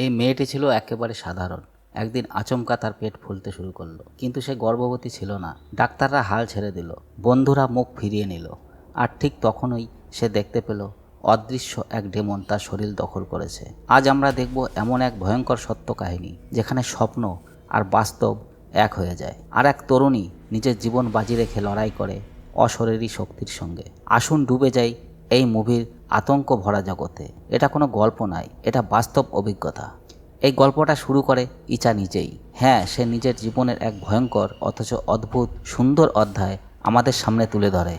এই মেয়েটি ছিল একেবারে সাধারণ। একদিন আচমকা তার পেট ফুলতে শুরু করল। কিন্তু সে গর্ভবতী ছিল না। ডাক্তাররা হাল ছেড়ে দিল। বন্ধুরা মুখ ফিরিয়ে নিল। আর ঠিক তখনই সে দেখতে পেল, অদৃশ্য এক ডেমন তার শরীর দখল করেছে। আজ আমরা দেখব এমন এক ভয়ঙ্কর সত্য কাহিনী, যেখানে স্বপ্ন আর বাস্তব এক হয়ে যায়। আর এক তরুণী নিজের জীবন বাজি রেখে লড়াই করে অশরীরী শক্তির সঙ্গে। আসুন ডুবে যাই এই মুভির আতঙ্ক ভরা জগতে। এটা কোনো গল্প নয়, এটা বাস্তব অভিজ্ঞতা। এই গল্পটা শুরু করে ইচা নিজেই। হ্যাঁ সে নিজের জীবনের এক ভয়ঙ্কর অথচ অদ্ভুত, সুন্দর অধ্যায় আমাদের সামনে তুলে ধরে।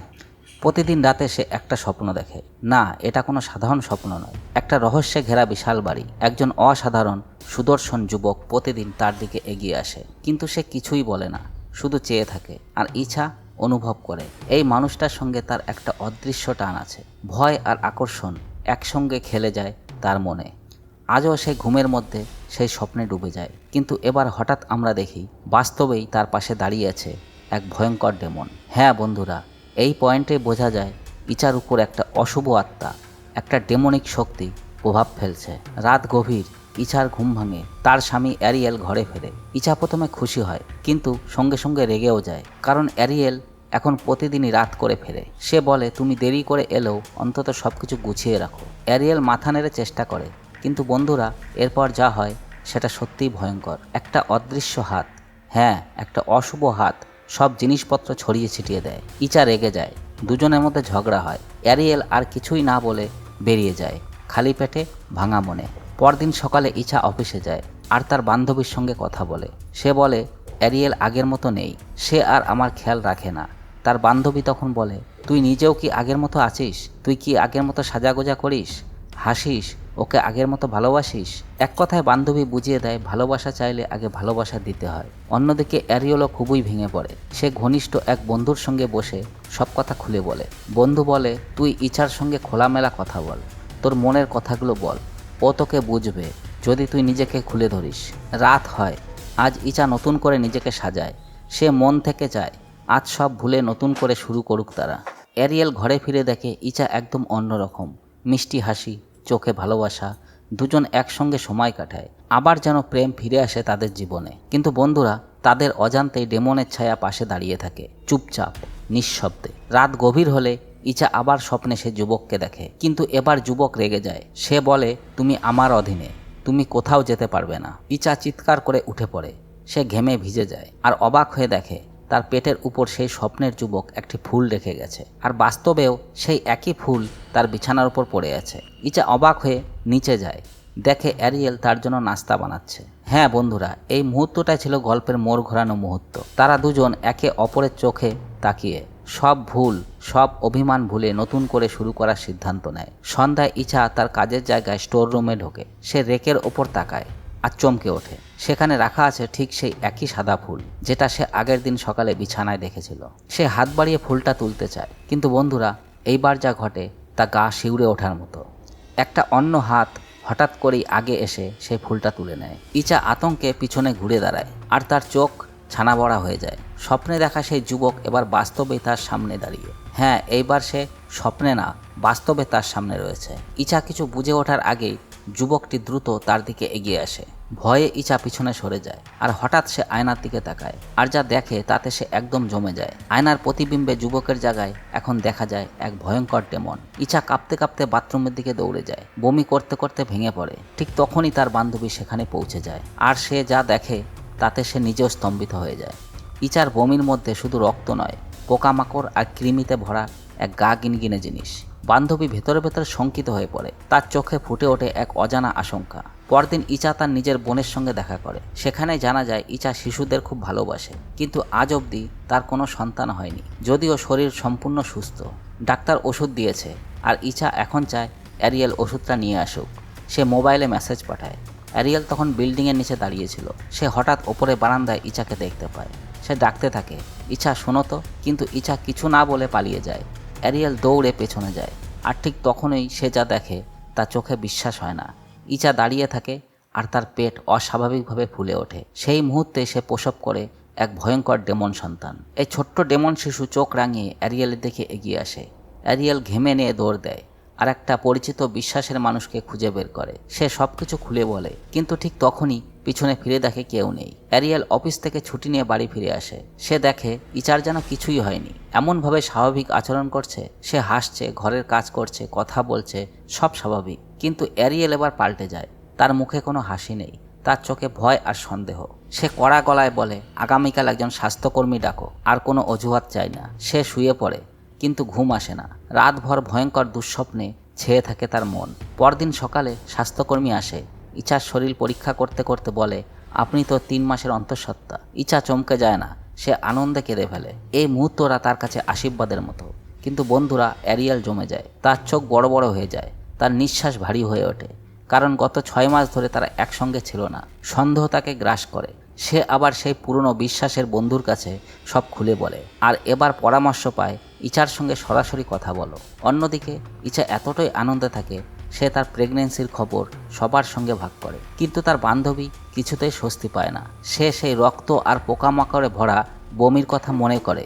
প্রতিদিন রাতে সে একটা স্বপ্ন দেখে। না, এটা কোনো সাধারণ স্বপ্ন নয়। একটা রহস্যে ঘেরা বিশাল বাড়ি। একজন অসাধারণ, সুদর্শন যুবক প্রতিদিন তার দিকে এগিয়ে আসে। কিন্তু সে কিছুই বলে না, শুধু চেয়ে থাকে। আর ইচ্ছা অনুভব করে। এই মানুষটার সঙ্গে তার একটা অদৃশ্য টান আছে। ভয় আর আকর্ষণ একসঙ্গে খেলে যায় তার মনে। আজও সে ঘুমের মধ্যে সেই স্বপ্নে ডুবে যায়। কিন্তু এবার হঠাৎ আমরা দেখি, বাস্তবেই তার পাশে দাঁড়িয়ে আছে এক ভয়ঙ্কর ডেমন। হ্যাঁ বন্ধুরা, এই পয়েন্টে বোঝা যায় ইচার উপর একটা অশুভ আত্মা, একটা ডেমনিক শক্তি প্রভাব ফেলছে। রাত গভীর ইছার ঘুম ভাঙে, তার স্বামী অ্যারিয়েল ঘরে ফেরে। ইছা প্রথমে খুশি হয়, কিন্তু সঙ্গে সঙ্গে রেগেও যায়, কারণ অ্যারিয়েল এখন প্রতিদিনই রাত করে ফেরে। সে বলে, তুমি দেরি করে এলেও অন্তত সব কিছু গুছিয়ে রাখো। অ্যারিয়েল মাথা নেড়ে চেষ্টা করে, কিন্তু বন্ধুরা, এরপর যা হয়, সেটা সত্যিই ভয়ঙ্কর। একটা অদৃশ্য হাত হ্যাঁ একটা অশুভ হাত, সব জিনিসপত্র ছড়িয়ে ছিটিয়ে দেয়। ইচা রেগে যায়, দুজনের মধ্যে ঝগড়া হয়। অ্যারিয়েল আর কিছুই না বলে বেরিয়ে যায়, খালি পেটে ভাঙা মনে। পরদিন সকালে ইচা অফিসে যায়, আর তার বান্ধবীর সঙ্গে কথা বলে। সে বলে, অ্যারিয়েল আগের মতো নেই, সে আর আমার খেয়াল রাখে না। তার বান্ধবী তখন বলে, তুই নিজেও কি আগের মতো আছিস? তুই কি আগের মতো সাজাগোজা করিস? হাসিস? ওকে আগের মতো ভালোবাসিস? এক কথায় বান্ধবী বুঝিয়ে দেয়, ভালোবাসা চাইলে আগে ভালোবাসা দিতে হয়। অন্যদিকে অ্যারিওলো খুবই ভেঙে পড়ে। সে ঘনিষ্ঠ এক বন্ধুর সঙ্গে বসে সব কথা খুলে বলে। বন্ধু বলে, তুই ইচ্ছার সঙ্গে খোলামেলা কথা বল। তোর মনের কথাগুলো বল। ও তোকে বুঝবে, যদি তুই নিজেকে খুলে ধরিস। রাত হয়, আজ ইচা নতুন করে নিজেকে সাজায়। সে মন থেকে চায়, আজ সব ভুলে নতুন করে শুরু করুক তারা। অ্যারিয়েল ঘরে ফিরে দেখে ইচা একদম অন্যরকম। মিষ্টি হাসি, চোখে ভালোবাসা, দুজন একসঙ্গে সময় কাটায়। আবার যেন প্রেম ফিরে আসে তাদের জীবনে। কিন্তু বন্ধুরা, তাদের অজান্তেই ডেমনের ছায়া পাশে দাঁড়িয়ে থাকে, চুপচাপ, নিঃশব্দে। রাত গভীর হলে ইচা আবার স্বপ্নে সে যুবককে দেখে। কিন্তু এবার যুবক রেগে যায়। সে বলে, তুমি আমার অধীনে, তুমি কোথাও যেতে পারবে না। ইচা চিৎকার করে উঠে পড়ে। সে ঘেমে ভিজে যায় আর অবাক হয়ে দেখে, তার পেটের উপর সেই স্বপ্নের যুবক একটি ফুল রেখে গেছে। আর বাস্তবেও সেই একই ফুল তার বিছানার উপর পড়ে আছে। ইচা অবাক হয়ে নিচে যায়। দেখে অ্যারিয়েল তার জন্য নাস্তা বানাচ্ছে। হ্যাঁ বন্ধুরা, এই মুহূর্তটাই ছিল গল্পের মোড় ঘোরানো মুহূর্ত। তারা দুজন একে অপরের চোখে তাকিয়ে সব ভুল, সব অভিমান ভুলে নতুন করে শুরু করার সিদ্ধান্ত নেয়। সন্ধ্যায় ইছা তার কাজের জায়গায় স্টোর রুমে ঢোকে। সে রেকের ওপর তাকায় আর চমকে ওঠে। সেখানে রাখা আছে ঠিক সেই একই সাদা ফুল, যেটা সে আগের দিন সকালে বিছানায় দেখেছিল। সে হাত বাড়িয়ে ফুলটা তুলতে চায়, কিন্তু বন্ধুরা, এইবার যা ঘটে, তা গা শিউরে ওঠার মতো। একটা অন্য হাত হঠাৎ করেই আগে এসে সেই ফুলটা তুলে নেয়। ইচা আতঙ্কে পিছনে ঘুরে দাঁড়ায়, আর তার চোখ ছানা বড়া হয়ে যায়। স্বপ্নে দেখা সেই যুবক এবার বাস্তবে তার সামনে দাঁড়িয়ে। হ্যাঁ এইবার সে স্বপ্নে না, বাস্তবে তার সামনে রয়েছে। ইচা কিছু বুঝে ওঠার আগেই যুবকটি দ্রুত তার দিকে এগিয়ে আসে। ভয়ে ইচা পিছনে সরে যায় আর হঠাৎ সে আয়নার দিকে তাকায় আর যা দেখে তাতে সে একদম জমে যায়। আয়নার প্রতিবিম্বে যুবকের জায়গায় এখন দেখা যায় এক ভয়ঙ্কর ডেমন। ইচা কাঁপতে কাঁপতে বাথরুমের দিকে দৌড়ে যায়। বমি করতে করতে ভেঙে পড়ে। ঠিক তখনই তার বান্ধবী সেখানে পৌঁছে যায়। আর সে যা দেখে তাতে সে নিজেও স্তম্ভিত হয়ে যায়। ইচার বমির মধ্যে শুধু রক্ত নয়, পোকামাকড় আর কৃমিতে ভরা এক গা গিনগিনে জিনিস। বান্ধবী ভেতরে ভেতরে শঙ্কিত হয়ে পড়ে। তার চোখে ফুটে ওঠে এক অজানা আশঙ্কা। পরদিন ইচা তার নিজের বোনের সঙ্গে দেখা করে। সেখানে জানা যায়, ইচা শিশুদের খুব ভালোবাসে। কিন্তু আজ অবধি তার কোনো সন্তান হয়নি। যদিও শরীর সম্পূর্ণ সুস্থ। ডাক্তার ওষুধ দিয়েছে। আর ইচা এখন চায় অ্যারিয়েল ওষুধটা নিয়ে আসুক। সে মোবাইলে মেসেজ পাঠায়। অ্যারিয়েল তখন বিল্ডিংয়ের নিচে দাঁড়িয়েছিল সে হঠাৎ ওপরে বারান্দায় ইচাকে দেখতে পায়। সে ডাকতে থাকে ইচ্ছা শোনো তো। কিন্তু ইচ্ছা কিছু না বলে পালিয়ে যায়। অ্যারিয়েল দৌড়ে পেছনে যায় আর ঠিক তখনই সে যা দেখে তা চোখে বিশ্বাস হয় না। ইচা দাঁড়িয়ে থাকে আর তার পেট অস্বাভাবিকভাবে ফুলে ওঠে। সেই মুহূর্তে সে প্রসব করে এক ভয়ঙ্কর ডেমন সন্তান। এই ছোট্ট ডেমন শিশু চোখ রাঙিয়ে অ্যারিয়েলের দিকে এগিয়ে আসে। অ্যারিয়েল ঘেমে নিয়ে দৌড় দেয়। আর একটা পরিচিত বিশ্বাসের মানুষকে খুঁজে বের করে। সে সব কিছু খুলে বলে, কিন্তু ঠিক তখনই পিছনে ফিরে দেখে কেউ নেই। অ্যারিয়েল অফিস থেকে ছুটি নিয়ে বাড়ি ফিরে আসে। সে দেখে, ইচার যেন কিছুই হয়নি। এমনভাবে স্বাভাবিক আচরণ করছে, সে হাসছে, ঘরের কাজ করছে, কথা বলছে, সব স্বাভাবিক। কিন্তু অ্যারিয়েল এবার পাল্টে যায়। তার মুখে কোনো হাসি নেই, তার চোখে ভয় আর সন্দেহ। সে কড়া গলায় বলে, আগামীকাল একজন স্বাস্থ্যকর্মী ডাকো, আর কোনো অজুহাত চায় না। সে শুয়ে পড়ে। কিন্তু ঘুম আসে না। রাতভর ভয়ঙ্কর দুঃস্বপ্নে ছেয়ে থাকে তার মন। পরদিন সকালে স্বাস্থ্যকর্মী আসে। ইচার শরীর পরীক্ষা করতে করতে বলে, আপনি তো তিন মাসের অন্তঃসত্ত্বা। ইচা চমকে যায় না। সে আনন্দে কেঁদে ফেলে। এই মুহূর্তরা তার কাছে আশীর্বাদের মতো। কিন্তু বন্ধুরা, অ্যারিয়াল জমে যায়। তার চোখ বড় বড় হয়ে যায়। তার নিঃশ্বাস ভারী হয়ে ওঠে। কারণ গত ছয় মাস ধরে তারা একসঙ্গে ছিল না। সন্দেহ তাকে গ্রাস করে। সে আবার সেই পুরনো বিশ্বাসের বন্ধুর কাছে সব খুলে বলে, আর এবার পরামর্শ পায়, ইচার সঙ্গে সরাসরি কথা বলো। অন্যদিকে, ইচা এতটাই আনন্দে থাকে, সে তার প্রেগনেন্সির খবর সবার সঙ্গে ভাগ করে। কিন্তু তার বান্ধবী কিছুতেই স্বস্তি পায় না। সে সেই রক্ত আর পোকামাকড়ে ভরা বমির কথা মনে করে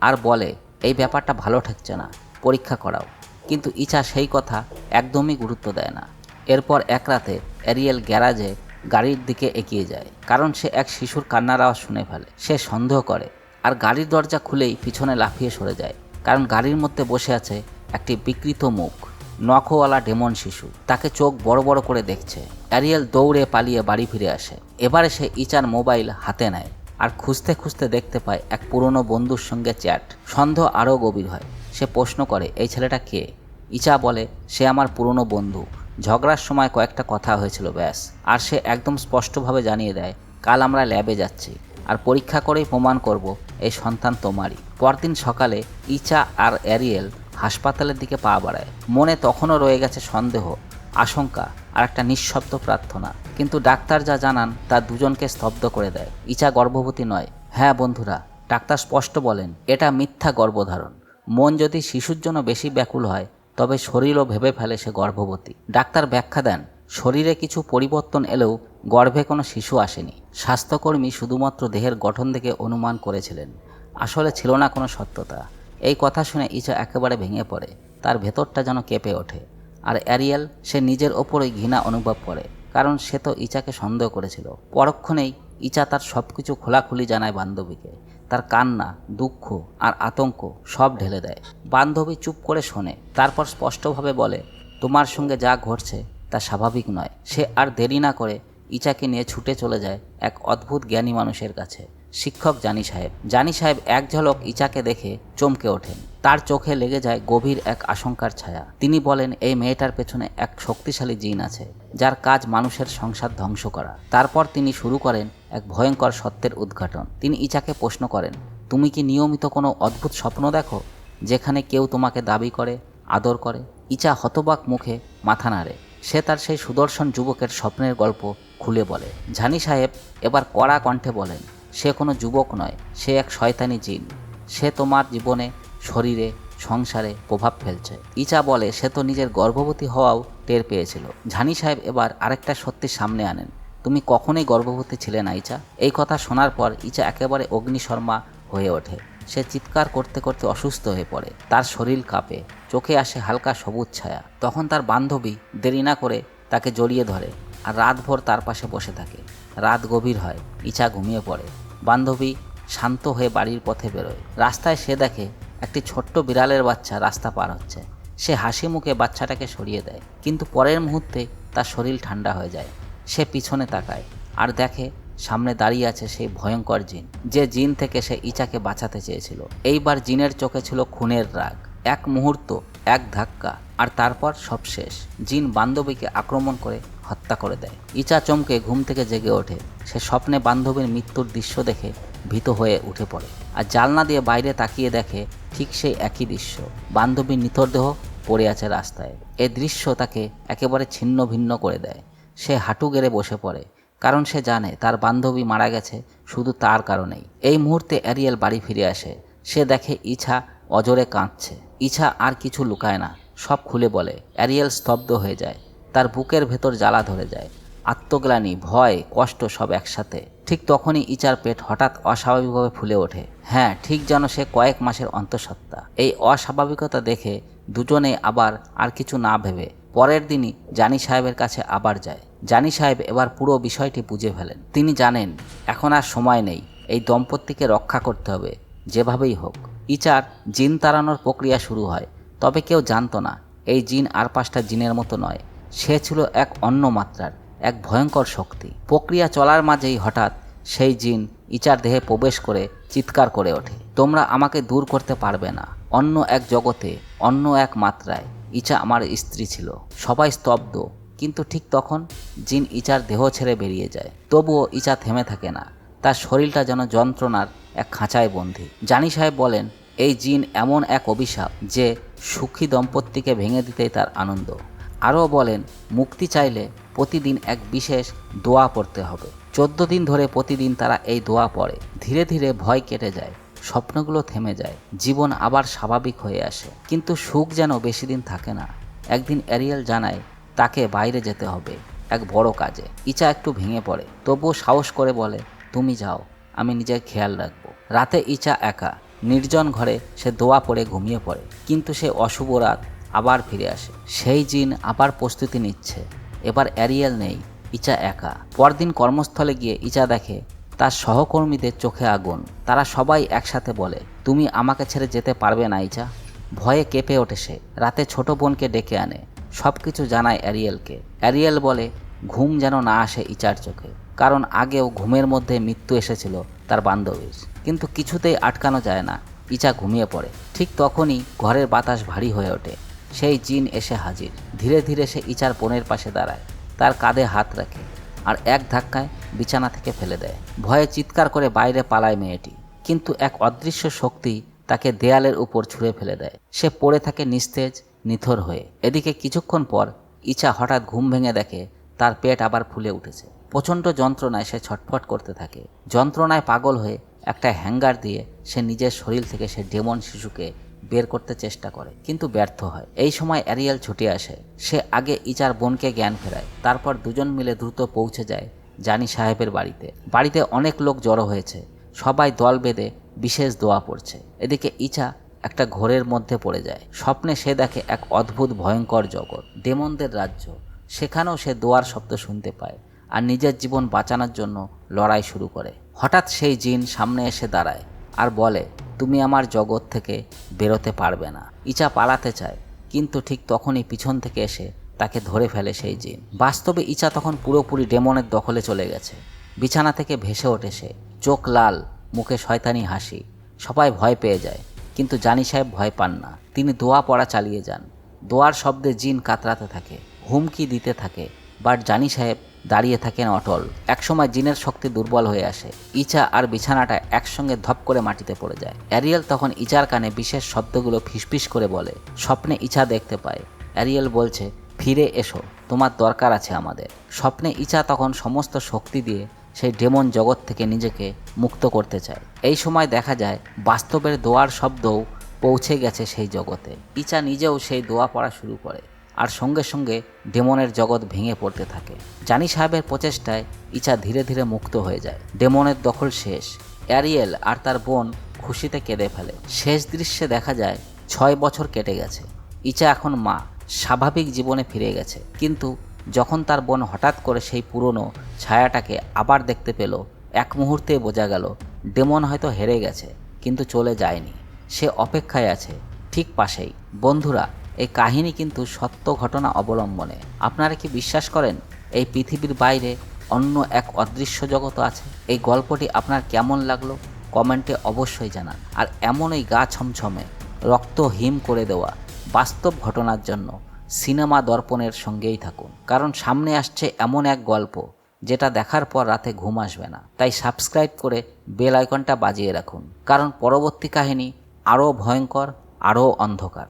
আর বলে, এই ব্যাপারটা ভালো ঠেকছে না, পরীক্ষা করাও। কিন্তু ইচা সেই কথা একদমই গুরুত্ব দেয় না। এরপর এক রাতে অ্যারিয়েল গ্যারাজে গাড়ির দিকে এগিয়ে যায়। কারণ সে এক শিশুর কান্নার আওয়াজ শুনে ফেলে। সে সন্দেহ করে। আর গাড়ির দরজা খুলেই পিছনে লাফিয়ে সরে যায়। কারণ গাড়ির মধ্যে বসে আছে একটি বিকৃত মুখ। নখওয়ালা ডেমন শিশু। তাকে চোখ বড় বড় করে দেখছে। অ্যারিয়েল দৌড়ে পালিয়ে বাড়ি ফিরে আসে। এবারে সে ইচার মোবাইল হাতে নেয়। আর খুঁজতে খুঁজতে দেখতে পায় এক পুরনো বন্ধুর সঙ্গে চ্যাট। সন্দেহ আরও গভীর হয়। সে প্রশ্ন করে, এই ছেলেটা কে? ইচা বলে, সে আমার পুরনো বন্ধু। ঝগড়ার সময় কয়েকটা কথা হয়েছিল, ব্যাস। আর সে একদম স্পষ্টভাবে জানিয়ে দেয়, কাল আমরা ল্যাবে যাচ্ছি, আর পরীক্ষা করেই প্রমাণ করব এই সন্তান তোমারই। পরদিন সকালে ইচা আর অ্যারিয়েল হাসপাতালের দিকে পা বাড়ায়। মনে তখনও রয়ে গেছে সন্দেহ, আশঙ্কা আর একটা নিঃশব্দ প্রার্থনা। কিন্তু ডাক্তার যা জানান, তা দুজনকে স্তব্ধ করে দেয়। ইচা গর্ভবতী নয়। হ্যাঁ বন্ধুরা, ডাক্তার স্পষ্ট বলেন, এটা মিথ্যা গর্ভধারণ। মন যদি শিশুর জন্য বেশি ব্যাকুল হয় তবে শরীরও ভেবে ফেলে সে গর্ভবতী। ডাক্তার ব্যাখ্যা দেন, শরীরে কিছু পরিবর্তন এলেও গর্ভে কোনো শিশু আসেনি। স্বাস্থ্যকর্মী শুধুমাত্র দেহের গঠন দেখে অনুমান করেছিলেন। আসলে ছিল না কোনো সত্যতা। এই কথা শুনে ইচা একেবারে ভেঙে পড়ে। তার ভেতরটা যেন কেঁপে ওঠে। আর অ্যারিয়েল, সে নিজের ওপরই ঘৃণা অনুভব করে, কারণ সে তো ইচাকে সন্দেহ করেছিল। পরক্ষণেই ইচা তার সব কিছু খোলাখুলি জানায় বান্ধবীকে। তার কান্না, দুঃখ আর আতঙ্ক সব ঢেলে দেয়। বান্ধবী চুপ করে শোনে, তারপর স্পষ্টভাবে বলে, তোমার সঙ্গে যা ঘটছে তা স্বাভাবিক নয়। সে আর দেরি না করে ইচাকে নিয়ে ছুটে চলে যায় এক অদ্ভুত জ্ঞানী মানুষের কাছে। শিক্ষক জানি সাহেব। জানি সাহেব এক ঝলক ইচাকে দেখে চমকে ওঠেন। তার চোখে লেগে যায় গভীর এক আশঙ্কার ছায়া। তিনি বলেন, এই মেয়েটার পেছনে এক শক্তিশালী জিন আছে, যার কাজ মানুষের সংসার ধ্বংস করা। তারপর তিনি শুরু করেন এক ভয়ঙ্কর সত্যের উদ্ঘাটন। তিনি ইচাকে প্রশ্ন করেন, তুমি কি নিয়মিত কোনো অদ্ভুত স্বপ্ন দেখো, যেখানে কেউ তোমাকে দাবি করে, আদর করে? ইচা হতবাক মুখে মাথা নাড়ে। সে তার সেই সুদর্শন যুবকের স্বপ্নের গল্প খুলে বলে। ঝানি সাহেব এবার কড়া কণ্ঠে বলেন, সে কোনো যুবক নয়, সে এক শয়তানি জিন। সে তোমার জীবনে শরীরে, সংসারে প্রভাব ফেলছে। ইচা বলে, সে তো নিজের গর্ভবতী হওয়াও টের পেয়েছিল। ঝানি সাহেব এবার আরেকটা সত্যি সামনে আনেন। তুমি কখনোই গর্ভবতী ছিলে না, ইচা। এই কথা শোনার পর ইচা একেবারে অগ্নিশর্মা হয়ে ওঠে। সে চিৎকার করতে করতে অসুস্থ হয়ে পড়ে। তার শরীর কাঁপে। চোখে আসে হালকা সবুজ ছায়া। তখন তার বান্ধবী দেরি না করে তাকে জড়িয়ে ধরে আর রাতভর তার পাশে বসে থাকে। রাত গভীর হয়। ইচা ঘুমিয়ে পড়ে। বান্ধবী শান্ত হয়ে বাড়ির পথে বেরোয়। রাস্তায় সে দেখে একটি ছোট্ট বিড়ালের বাচ্চা রাস্তা পার হচ্ছে। সে হাসি মুখে বাচ্চাটাকে সরিয়ে দেয়। কিন্তু পরের মুহূর্তে তার শরীর ঠান্ডা হয়ে যায়। সে পিছনে তাকায়। আর দেখে সামনে দাঁড়িয়ে আছে সেই ভয়ঙ্কর জিন, যে জিন থেকে সে ইচাকে বাঁচাতে চেয়েছিল। এইবার জিনের চোখে ছিল খুনের রাগ। এক মুহূর্ত, এক ধাক্কা, আর তারপর সব শেষ। জিন বান্ধবীকে আক্রমণ করে হত্যা করে দেয়। ইচা চমকে ঘুম থেকে জেগে ওঠে। সে স্বপ্নে বান্ধবীর মৃত্যুর দৃশ্য দেখে ভীত হয়ে উঠে পড়ে। আর জালনা দিয়ে বাইরে তাকিয়ে দেখে ঠিক সেই একই দৃশ্য। বান্ধবীর নিথরদেহ পড়ে আছে রাস্তায়। এ দৃশ্য তাকে একেবারে ছিন্ন ভিন্ন করে দেয়। সে হাঁটু গেড়ে বসে পড়ে, কারণ সে জানে তার বান্ধবী মারা গেছে শুধু তার কারণেই। এই মুহূর্তে অ্যারিয়েল বাড়ি ফিরে আসে। সে দেখে ইছা অজরে কাঁদছে। ইছা আর কিছু লুকায় না, সব খুলে বলে, অ্যারিয়েল স্তব্ধ হয়ে যায়। তার বুকের ভেতর জ্বালা ধরে যায়। আত্মগ্লানি, ভয়, কষ্ট সব একসাথে। ঠিক তখনই ইচার পেট হঠাৎ অস্বাভাবিকভাবে ফুলে ওঠে। হ্যাঁ ঠিক যেন সে কয়েক মাসের অন্তঃসত্ত্বা। এই অস্বাভাবিকতা দেখে দুজনে আবার আর কিছু না ভেবে পরের দিনই জানি সাহেবের কাছে আবার যায়। জানি সাহেব এবার পুরো বিষয়টি বুঝে ফেলেন। তিনি জানেন, এখন আর সময় নেই, এই দম্পতিকে রক্ষা করতে হবে, যেভাবেই হোক। ইচার জিন তাড়ানোর প্রক্রিয়া শুরু হয়, তবে কেউ জানতো না, এই জিন আর পাঁচটা জিনের মতো নয়। সে ছিল এক অন্য মাত্রার, এক ভয়ঙ্কর শক্তি। প্রক্রিয়া চলার মাঝেই হঠাৎ সেই জিন ইচার দেহে প্রবেশ করে চিৎকার করে ওঠে, তোমরা আমাকে দূর করতে পারবে না। অন্য এক জগতে, অন্য এক মাত্রায় ইচা আমার স্ত্রী ছিল। সবাই স্তব্ধ। কিন্তু ঠিক তখন জিন ইচার দেহ ছেড়ে বেরিয়ে যায়। তবুও ইচা থেমে থাকে না। তার শরীরটা যেন যন্ত্রণার এক খাঁচায় বন্দী। জানি সাহেব বলেন, এই জিন এমন এক অভিশাপ যে সুখী দম্পতিকে ভেঙে দিতেই তার আনন্দ। আরও বলেন, মুক্তি চাইলে প্রতিদিন এক বিশেষ দোয়া পড়তে হবে। চোদ্দ দিন ধরে প্রতিদিন তারা এই দোয়া পড়ে। ধীরে ধীরে ভয় কেটে যায়। স্বপ্নগুলো থেমে যায়, জীবন আবার স্বাভাবিক হয়ে আসে। কিন্তু সুখ যেন বেশি দিন থাকে না। একদিন অ্যারিয়েল জানায়, তাকে বাইরে যেতে হবে, এক বড় কাজে। ইচা একটু ভেঙে পড়ে। তবুও সাহস করে বলে, তুমি যাও, আমি নিজের খেয়াল রাখব। রাতে ইচা একা, নির্জন ঘরে সে দোয়া পড়ে ঘুমিয়ে পড়ে। কিন্তু সে অশুভ রাত আবার ফিরে আসে। সেই জিন আবার প্রস্তুতি নিচ্ছে। এবার অ্যারিয়েল নেই, ইচা একা। পরদিন কর্মস্থলে গিয়ে ইচা দেখে তার সহকর্মীদের চোখে আগুন। তারা সবাই একসাথে বলে, তুমি আমাকে ছেড়ে যেতে পারবে না ইচা ভয়ে কেঁপে ওঠে সে। রাতে ছোট বোনকে ডেকে আনে। সব কিছু জানায় অ্যারিয়েলকে। অ্যারিয়েল বলে, ঘুম যেন না আসে ইচার চোখে, কারণ আগেও ঘুমের মধ্যে মৃত্যু এসেছিল তার বান্ধবীর। কিন্তু কিছুতেই আটকানো যায় না, ইচা ঘুমিয়ে পড়ে। ঠিক তখনই ঘরের বাতাস ভারী হয়ে ওঠে। সেই জিন এসে হাজির। ধীরে ধীরে সে ইচার বোনের পাশে দাঁড়ায়। তার কাঁধে হাত রাখে। আর এক ধাক্কায় বিছানা থেকে ফেলে দেয়। ভয়ে চিৎকার করে বাইরে পালায় মেয়েটি। কিন্তু এক অদৃশ্য শক্তি তাকে দেয়ালের উপর ছুঁড়ে ফেলে দেয়। সে পড়ে থাকে নিস্তেজ, নিথর হয়ে। এদিকে কিছুক্ষণ পর ইচা হঠাৎ ঘুম ভেঙে দেখে তার পেট আবার ফুলে উঠেছে। প্রচণ্ড যন্ত্রণায় সে ছটফট করতে থাকে। যন্ত্রণায় পাগল হয়ে একটা হ্যাঙ্গার দিয়ে সে নিজের শরীর থেকে সে ডেমন শিশুকে বের করতে চেষ্টা করে, কিন্তু ব্যর্থ হয়। এই সময় অ্যারিয়াল ছুটে আসে। সে আগে ইচার বোনকে জ্ঞান ফেরায়, তারপর দুজন মিলে দ্রুত পৌঁছে যায় জানি সাহেবের বাড়িতে। বাড়িতে অনেক লোক জড়ো হয়েছে। সবাই দল বেঁধে বিশেষ দোয়া পড়ছে। এদিকে ইচা একটা ঘোরের মধ্যে পড়ে যায়। স্বপ্নে সে দেখে এক অদ্ভুত, ভয়ঙ্কর জগৎ, ডেমনদের রাজ্য। সেখানেও সে দোয়ার শব্দ শুনতে পায় আর নিজের জীবন বাঁচানোর জন্য লড়াই শুরু করে। হঠাৎ সেই জিন সামনে এসে দাঁড়ায় আর বলে তুমি আমার জগৎ থেকে বেরোতে পারবে না। ইচা পালাতে চায়, কিন্তু ঠিক তখনই পিছন থেকে এসে তাকে ধরে ফেলে সেই জিন। বাস্তবে ইচা তখন পুরোপুরি ডেমনের দখলে চলে গেছে। বিছানা থেকে ভেসে ওঠে সে। চোখ লাল, মুখে শয়তানি হাসি। সবাই ভয় পেয়ে যায়, কিন্তু জানি সাহেব ভয় পান না। তিনি দোয়া পড়া চালিয়ে যান। দোয়ার শব্দে জিন কাতরাতে থাকে, হুমকি দিতে থাকে। বাট জানি সাহেব দাঁড়িয়ে থাকেন অটল। একসময় জিনের শক্তি দুর্বল হয়ে আসে। ইচা আর বিছানাটা একসঙ্গে ধপ করে মাটিতে পড়ে যায়। অ্যারিয়েল তখন ইচার কানে বিশেষ শব্দগুলো ফিসফিস করে বলে, স্বপ্নে ইচা দেখতে পায় অ্যারিয়েল বলছে, ফিরে এসো, তোমার দরকার আছে আমাদের। স্বপ্নে ইচা তখন সমস্ত শক্তি দিয়ে সেই ডেমন জগৎ থেকে নিজেকে মুক্ত করতে চায়। এই সময় দেখা যায়, বাস্তবের দোয়ার শব্দও পৌঁছে গেছে সেই জগতে। ইচা নিজেও সেই দোয়া পড়া শুরু করে। আর সঙ্গে সঙ্গে ডেমনের জগৎ ভেঙে পড়তে থাকে। জানি সাহেবের প্রচেষ্টায় ইচা ধীরে ধীরে মুক্ত হয়ে যায়। ডেমনের দখল শেষ। অ্যারিয়েল আর তার বোন খুশিতে কেঁদে ফেলে। শেষ দৃশ্যে দেখা যায়, ছয় বছর কেটে গেছে। ইচা এখন মা, স্বাভাবিক জীবনে ফিরে গেছে। কিন্তু যখন তার বোন হঠাৎ করে সেই পুরনো ছায়াটাকে আবার দেখতে পেল, এক মুহূর্তে বোঝা গেল, ডেমন হয়তো হেরে গেছে, কিন্তু চলে যায়নি। সে অপেক্ষায় আছে, ঠিক পাশেই। বন্ধুরা এই কাহিনী কিন্তু সত্য ঘটনা অবলম্বনে। আপনারা কি বিশ্বাস করেন এই পৃথিবীর বাইরে অন্য এক অদৃশ্য জগৎ আছে? এই গল্পটি আপনার কেমন লাগল? কমেন্টে অবশ্যই জানান। আর এমন এমনই গা ছমছমে, রক্ত হিম করে দেওয়া বাস্তব ঘটনার জন্য সিনেমা দর্পণের সঙ্গেই থাকুন। কারণ সামনে আসছে এমন এক গল্প, যেটা দেখার পর রাতে ঘুম আসবে না। তাই সাবস্ক্রাইব করে বেল আইকনটা বাজিয়ে রাখুন। কারণ পরবর্তী কাহিনী আরও ভয়ঙ্কর, আরও অন্ধকার।